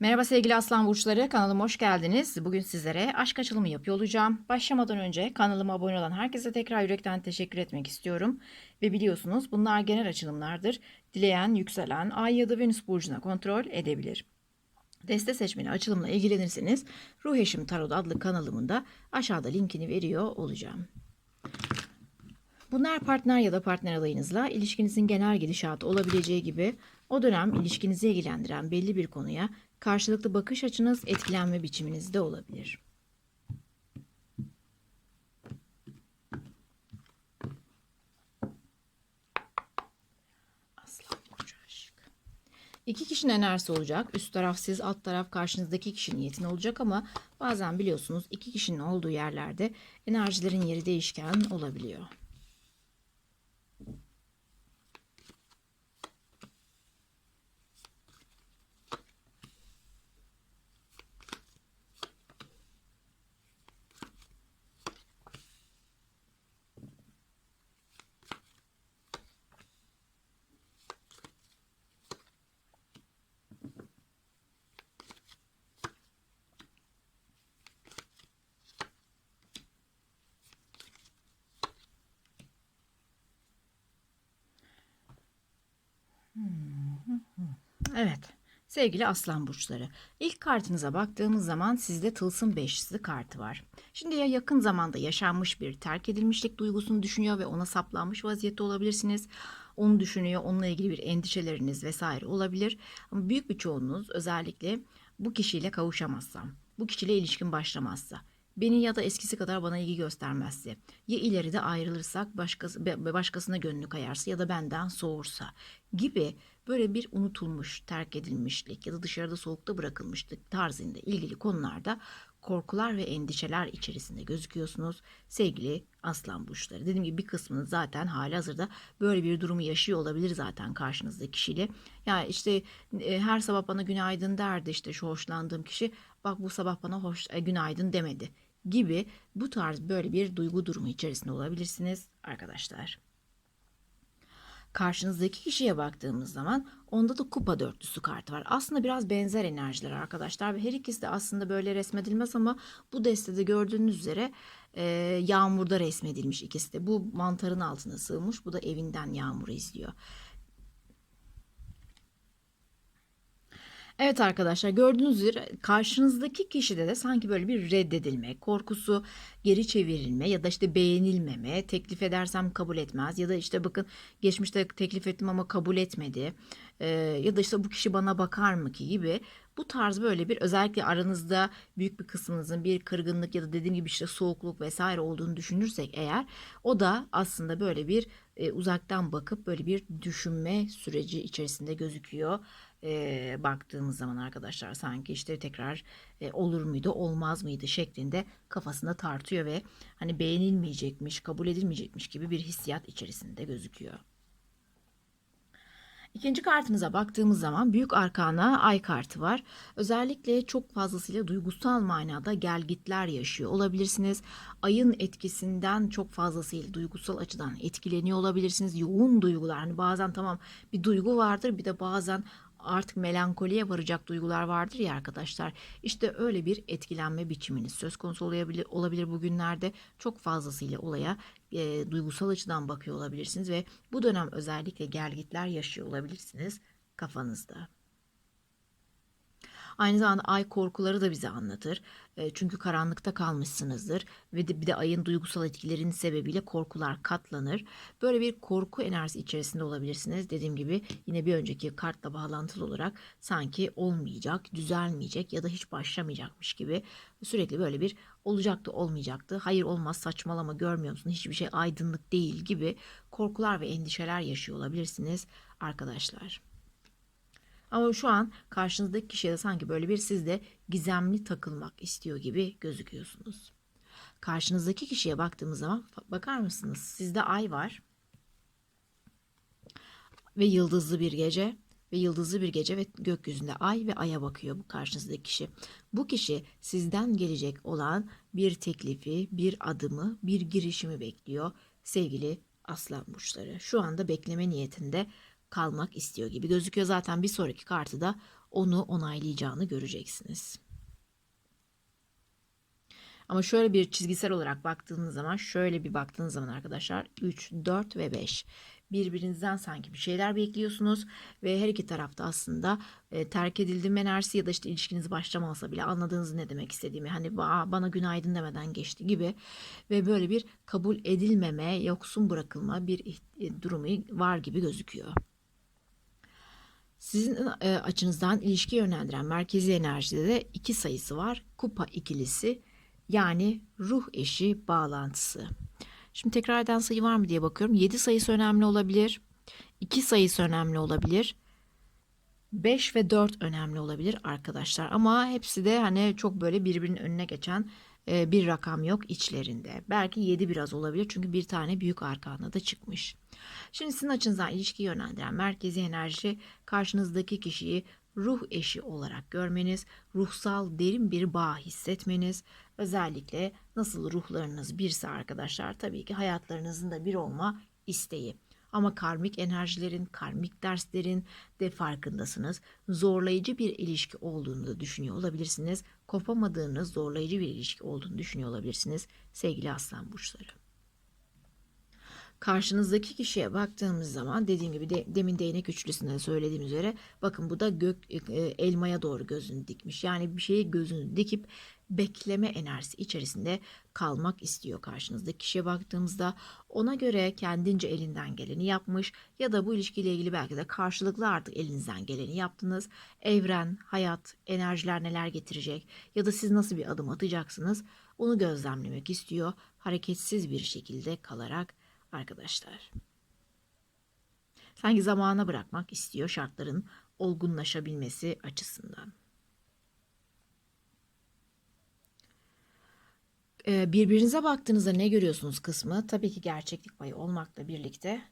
Merhaba sevgili aslan burçları kanalıma hoş geldiniz. Bugün sizlere aşk açılımı yapıyor olacağım. Başlamadan önce kanalıma abone olan herkese tekrar yürekten teşekkür etmek istiyorum. Ve biliyorsunuz bunlar genel açılımlardır. Dileyen, yükselen, ay ya da venüs burcuna kontrol edebilir. Deste seçmeni açılımla ilgilenirseniz Ruh Eşim Tarot adlı kanalımında aşağıda linkini veriyor olacağım. Bunlar partner ya da partner adayınızla ilişkinizin genel gidişatı olabileceği gibi o dönem ilişkinizi ilgilendiren belli bir konuya karşılıklı bakış açınız etkilenme biçiminiz de olabilir. İki kişinin enerjisi olacak. Üst taraf siz, alt taraf karşınızdaki kişinin niyetin olacak ama bazen biliyorsunuz iki kişinin olduğu yerlerde enerjilerin yeri değişken olabiliyor. Evet. Sevgili aslan burçları. İlk kartınıza baktığımız zaman sizde tılsım beşlisi kartı var. Şimdi ya yakın zamanda yaşanmış bir terk edilmişlik duygusunu düşünüyor ve ona saplanmış vaziyette olabilirsiniz. Onu düşünüyor, onunla ilgili bir endişeleriniz vesaire olabilir. Ama büyük bir çoğunluğunuz özellikle bu kişiyle kavuşamazsam, bu kişiyle ilişkin başlamazsa, beni ya da eskisi kadar bana ilgi göstermezse, ya ileride ayrılırsak başkası, başkasına gönlü kayarsa ya da benden soğursa gibi böyle bir unutulmuş, terk edilmişlik ya da dışarıda soğukta bırakılmışlık tarzında ilgili konularda korkular ve endişeler içerisinde gözüküyorsunuz sevgili aslan burçları. Dediğim gibi bir kısmınız zaten hali hazırda böyle bir durumu yaşıyor olabilir zaten karşınızdaki kişiyle. Ya işte e, her sabah bana günaydın derdi işte şu hoşlandığım kişi bak bu sabah bana hoş e, günaydın demedi gibi bu tarz böyle bir duygu durumu içerisinde olabilirsiniz arkadaşlar. Karşınızdaki kişiye baktığımız zaman onda da kupa dörtlüsü kartı var. Aslında biraz benzer enerjiler arkadaşlar ve her ikisi de aslında böyle resmedilmez ama bu destede gördüğünüz üzere e, yağmurda resmedilmiş ikisi de. Bu mantarın altına sığmış bu da evinden yağmuru izliyor. Evet arkadaşlar gördüğünüz üzere karşınızdaki kişide de sanki böyle bir reddedilme, korkusu, geri çevrilme ya da işte beğenilmeme, teklif edersem kabul etmez ya da işte bakın geçmişte teklif ettim ama kabul etmedi Ee, ya da işte bu kişi bana bakar mı ki gibi bu tarz böyle bir özellikle aranızda büyük bir kısmınızın bir kırgınlık ya da dediğim gibi işte soğukluk vesaire olduğunu düşünürsek eğer o da aslında böyle bir e, uzaktan bakıp böyle bir düşünme süreci içerisinde gözüküyor e, baktığımız zaman arkadaşlar sanki işte tekrar e, olur muydu olmaz mıydı şeklinde kafasında tartıyor ve hani beğenilmeyecekmiş kabul edilmeyecekmiş gibi bir hissiyat içerisinde gözüküyor. İkinci kartımıza baktığımız zaman büyük arkana ay kartı var. Özellikle çok fazlasıyla duygusal manada gelgitler yaşıyor olabilirsiniz. Ayın etkisinden çok fazlasıyla duygusal açıdan etkileniyor olabilirsiniz. Yoğun duygular hani bazen tamam bir duygu vardır bir de bazen artık melankoliye varacak duygular vardır ya arkadaşlar. İşte öyle bir etkilenme biçiminiz söz konusu olabilir, olabilir bugünlerde. Çok fazlasıyla olaya e, duygusal açıdan bakıyor olabilirsiniz ve bu dönem özellikle gelgitler yaşıyor olabilirsiniz kafanızda. Aynı zamanda ay korkuları da bize anlatır. E, Çünkü karanlıkta kalmışsınızdır ve de bir de ayın duygusal etkilerinin sebebiyle korkular katlanır. Böyle bir korku enerjisi içerisinde olabilirsiniz. Dediğim gibi yine bir önceki kartla bağlantılı olarak sanki olmayacak, düzelmeyecek ya da hiç başlamayacakmış gibi sürekli böyle bir olacaktı olmayacaktı. Hayır olmaz saçmalama görmüyor musun? Hiçbir şey aydınlık değil gibi korkular ve endişeler yaşıyor olabilirsiniz arkadaşlar. Ama şu an karşınızdaki kişiye de sanki böyle bir sizde gizemli takılmak istiyor gibi gözüküyorsunuz. Karşınızdaki kişiye baktığımız zaman bakar mısınız? Sizde ay var ve yıldızlı bir gece ve yıldızlı bir gece ve gökyüzünde ay ve aya bakıyor bu karşınızdaki kişi. Bu kişi sizden gelecek olan bir teklifi, bir adımı, bir girişimi bekliyor sevgili aslan burçları. Şu anda bekleme niyetinde kalmak istiyor gibi gözüküyor. Zaten bir sonraki kartı onu onaylayacağını göreceksiniz. Ama şöyle bir çizgisel olarak baktığınız zaman şöyle bir baktığınız zaman arkadaşlar 3, 4 ve 5 birbirinizden sanki bir şeyler bekliyorsunuz ve her iki tarafta aslında e, terk edildim enerjisi ya da işte ilişkiniz başlamasa bile anladığınız ne demek istediğimi hani "Aa, bana günaydın demeden geçti gibi ve böyle bir kabul edilmeme, yoksun bırakılma bir durumu var gibi gözüküyor. Sizin e, açınızdan ilişki yönlendiren merkezi enerjide de iki sayısı var. Kupa ikilisi yani ruh eşi bağlantısı. Şimdi tekrar eden sayı var mı diye bakıyorum. 7 sayısı önemli olabilir. 2 sayısı önemli olabilir. 5 ve 4 önemli olabilir arkadaşlar. Ama hepsi de hani çok böyle birbirinin önüne geçen e, bir rakam yok içlerinde. Belki 7 biraz olabilir çünkü bir tane büyük arkana da çıkmış. Şimdi sizin açınızdan ilişki yönlendiren merkezi enerji karşınızdaki kişiyi ruh eşi olarak görmeniz, ruhsal derin bir bağ hissetmeniz, özellikle nasıl ruhlarınız birse arkadaşlar tabii ki hayatlarınızın da bir olma isteği. Ama karmik enerjilerin, karmik derslerin de farkındasınız. Zorlayıcı bir ilişki olduğunu da düşünüyor olabilirsiniz. Kopamadığınız zorlayıcı bir ilişki olduğunu düşünüyor olabilirsiniz sevgili aslan burçları. Karşınızdaki kişiye baktığımız zaman dediğim gibi de, demin değnek üçlüsünde de söylediğim üzere bakın bu da gök e, elmaya doğru gözünü dikmiş. Yani bir şeyi gözünü dikip bekleme enerjisi içerisinde kalmak istiyor karşınızdaki kişiye baktığımızda ona göre kendince elinden geleni yapmış ya da bu ilişkiyle ilgili belki de karşılıklı artık elinizden geleni yaptınız. Evren, hayat, enerjiler neler getirecek ya da siz nasıl bir adım atacaksınız onu gözlemlemek istiyor. Hareketsiz bir şekilde kalarak arkadaşlar. Sanki zamana bırakmak istiyor şartların olgunlaşabilmesi açısından. Ee, birbirinize baktığınızda ne görüyorsunuz kısmı tabii ki gerçeklik payı olmakla birlikte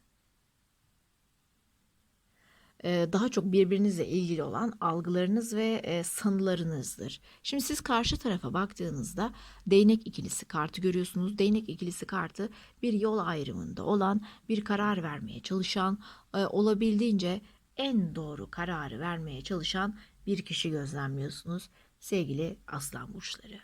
daha çok birbirinizle ilgili olan algılarınız ve e, sanılarınızdır. Şimdi siz karşı tarafa baktığınızda değnek ikilisi kartı görüyorsunuz. Değnek ikilisi kartı bir yol ayrımında olan bir karar vermeye çalışan, e, olabildiğince en doğru kararı vermeye çalışan bir kişi gözlemliyorsunuz sevgili aslan burçları.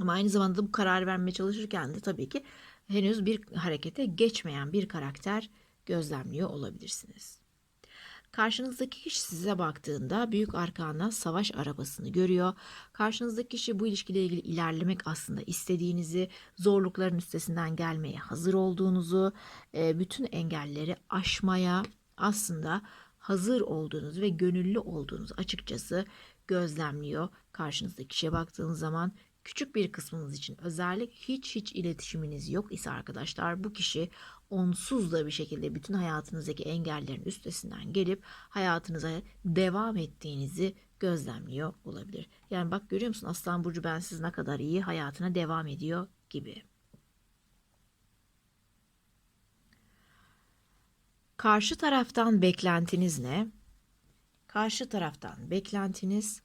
Ama aynı zamanda bu karar vermeye çalışırken de tabii ki henüz bir harekete geçmeyen bir karakter gözlemliyor olabilirsiniz. Karşınızdaki kişi size baktığında büyük arkana savaş arabasını görüyor. Karşınızdaki kişi bu ilişkiyle ilgili ilerlemek aslında istediğinizi, zorlukların üstesinden gelmeye hazır olduğunuzu, e, bütün engelleri aşmaya aslında hazır olduğunuzu ve gönüllü olduğunuzu açıkçası gözlemliyor. Karşınızdaki kişiye baktığınız zaman Küçük bir kısmınız için özellik hiç hiç iletişiminiz yok ise arkadaşlar bu kişi onsuz da bir şekilde bütün hayatınızdaki engellerin üstesinden gelip hayatınıza devam ettiğinizi gözlemliyor olabilir. Yani bak görüyor musun Aslan Burcu ben siz ne kadar iyi hayatına devam ediyor gibi. Karşı taraftan beklentiniz ne? Karşı taraftan beklentiniz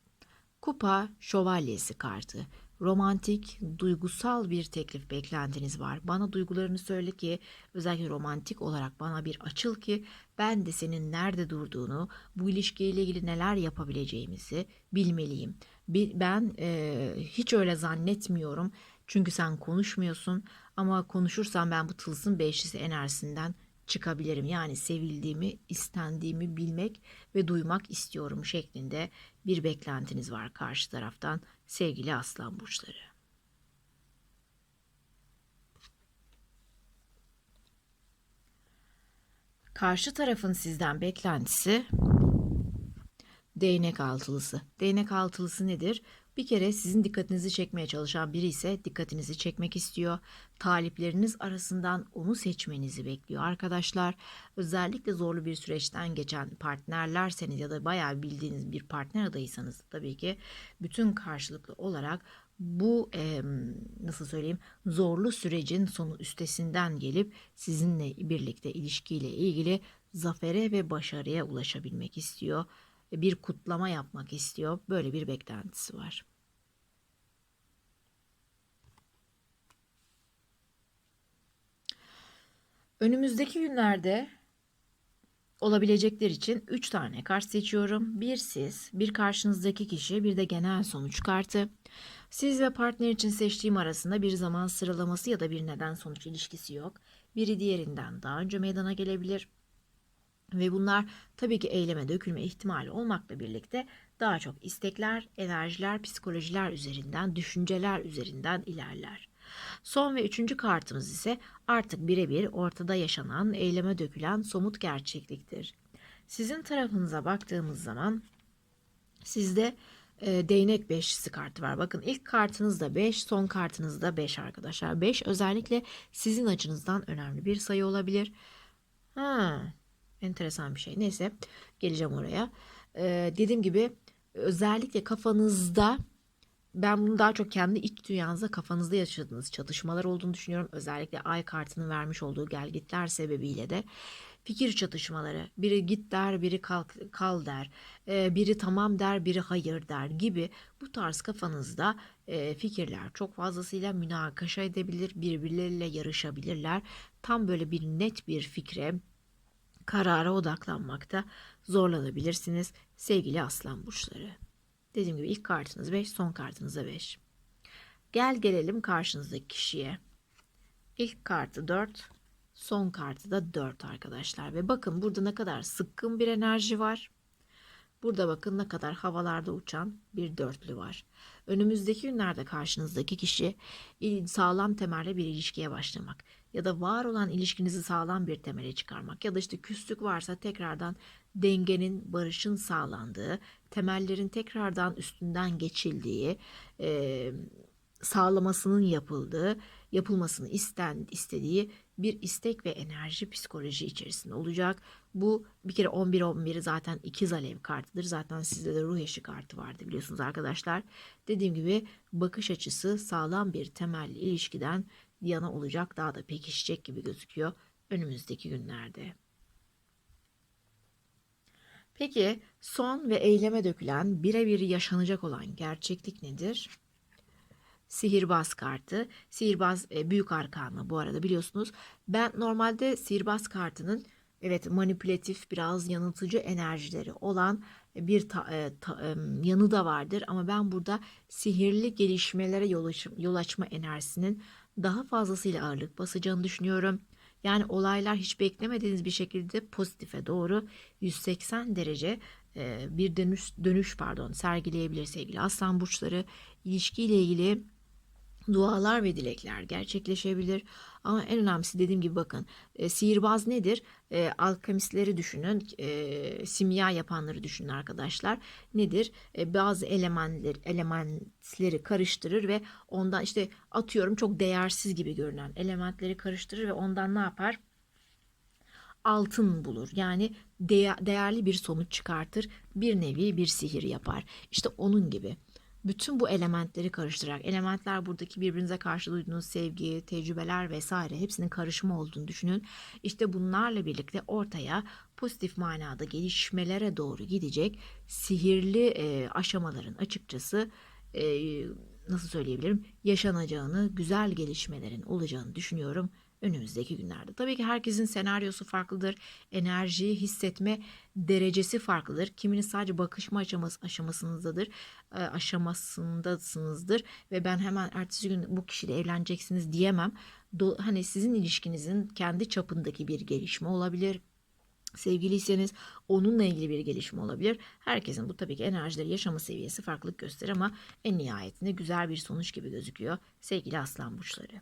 kupa şövalyesi kartı romantik, duygusal bir teklif beklentiniz var. Bana duygularını söyle ki özellikle romantik olarak bana bir açıl ki ben de senin nerede durduğunu, bu ilişkiyle ilgili neler yapabileceğimizi bilmeliyim. Ben e, hiç öyle zannetmiyorum çünkü sen konuşmuyorsun ama konuşursan ben bu tılsım beşlisi enerjisinden çıkabilirim. Yani sevildiğimi, istendiğimi bilmek ve duymak istiyorum şeklinde bir beklentiniz var karşı taraftan sevgili aslan burçları. Karşı tarafın sizden beklentisi değnek altılısı. Değnek altılısı nedir? Bir kere sizin dikkatinizi çekmeye çalışan biri ise dikkatinizi çekmek istiyor. Talipleriniz arasından onu seçmenizi bekliyor arkadaşlar. Özellikle zorlu bir süreçten geçen partnerlerseniz ya da bayağı bildiğiniz bir partner adayıysanız tabii ki bütün karşılıklı olarak bu e, nasıl söyleyeyim zorlu sürecin sonu üstesinden gelip sizinle birlikte ilişkiyle ilgili zafere ve başarıya ulaşabilmek istiyor bir kutlama yapmak istiyor. Böyle bir beklentisi var. Önümüzdeki günlerde olabilecekler için 3 tane kart seçiyorum. Bir siz, bir karşınızdaki kişi, bir de genel sonuç kartı. Siz ve partner için seçtiğim arasında bir zaman sıralaması ya da bir neden sonuç ilişkisi yok. Biri diğerinden daha önce meydana gelebilir. Ve bunlar tabii ki eyleme dökülme ihtimali olmakla birlikte daha çok istekler, enerjiler, psikolojiler üzerinden, düşünceler üzerinden ilerler. Son ve üçüncü kartımız ise artık birebir ortada yaşanan, eyleme dökülen somut gerçekliktir. Sizin tarafınıza baktığımız zaman sizde e, değnek beşlisi kartı var. Bakın ilk kartınız da 5, son kartınız da 5 arkadaşlar. 5 özellikle sizin açınızdan önemli bir sayı olabilir. Ha, enteresan bir şey. Neyse geleceğim oraya. Ee, dediğim gibi özellikle kafanızda ben bunu daha çok kendi iç dünyanızda kafanızda yaşadığınız çatışmalar olduğunu düşünüyorum. Özellikle ay kartının vermiş olduğu gelgitler sebebiyle de fikir çatışmaları. Biri git der, biri kalk, kal der, e, biri tamam der, biri hayır der gibi bu tarz kafanızda e, fikirler çok fazlasıyla münakaşa edebilir, birbirleriyle yarışabilirler. Tam böyle bir net bir fikre, karara odaklanmakta zorlanabilirsiniz sevgili aslan burçları. Dediğim gibi ilk kartınız 5, son kartınız da 5. Gel gelelim karşınızdaki kişiye. İlk kartı 4, son kartı da 4 arkadaşlar. Ve bakın burada ne kadar sıkkın bir enerji var. Burada bakın ne kadar havalarda uçan bir dörtlü var. Önümüzdeki günlerde karşınızdaki kişi sağlam temelde bir ilişkiye başlamak ya da var olan ilişkinizi sağlam bir temele çıkarmak ya da işte küslük varsa tekrardan dengenin, barışın sağlandığı, temellerin tekrardan üstünden geçildiği, e, sağlamasının yapıldığı, yapılmasını isten, istediği bir istek ve enerji psikoloji içerisinde olacak. Bu bir kere 11-11 zaten ikiz alev kartıdır. Zaten sizde de ruh eşi kartı vardı biliyorsunuz arkadaşlar. Dediğim gibi bakış açısı sağlam bir temelli ilişkiden yana olacak. Daha da pekişecek gibi gözüküyor önümüzdeki günlerde. Peki son ve eyleme dökülen birebir yaşanacak olan gerçeklik nedir? Sihirbaz kartı. Sihirbaz e, büyük arkanı bu arada biliyorsunuz. Ben normalde sihirbaz kartının evet manipülatif biraz yanıltıcı enerjileri olan bir ta, e, ta, e, yanı da vardır. Ama ben burada sihirli gelişmelere yol, aç, yol açma enerjisinin daha fazlasıyla ağırlık basacağını düşünüyorum. Yani olaylar hiç beklemediğiniz bir şekilde pozitife doğru 180 derece e, bir dönüş, dönüş pardon sergileyebilir sevgili aslan burçları. ilişkiyle ilgili dualar ve dilekler gerçekleşebilir. Ama en önemlisi dediğim gibi bakın e, sihirbaz nedir? E, alkemistleri düşünün, e, simya yapanları düşünün arkadaşlar. Nedir? E, bazı elementler, elementleri karıştırır ve ondan işte atıyorum çok değersiz gibi görünen elementleri karıştırır ve ondan ne yapar? altın bulur. Yani değerli bir sonuç çıkartır. Bir nevi bir sihir yapar. İşte onun gibi bütün bu elementleri karıştırarak, elementler buradaki birbirinize karşı duyduğunuz sevgi, tecrübeler vesaire hepsinin karışımı olduğunu düşünün. İşte bunlarla birlikte ortaya pozitif manada gelişmelere doğru gidecek sihirli e, aşamaların açıkçası e, nasıl söyleyebilirim yaşanacağını, güzel gelişmelerin olacağını düşünüyorum önümüzdeki günlerde. Tabii ki herkesin senaryosu farklıdır. Enerjiyi hissetme derecesi farklıdır. Kiminin sadece bakışma aşaması aşamasındadır, e, aşamasındasınızdır ve ben hemen ertesi gün bu kişiyle evleneceksiniz diyemem. Do, hani sizin ilişkinizin kendi çapındaki bir gelişme olabilir. Sevgiliyseniz onunla ilgili bir gelişme olabilir. Herkesin bu tabii ki enerjileri, yaşama seviyesi farklılık gösterir ama en nihayetinde güzel bir sonuç gibi gözüküyor sevgili aslan burçları.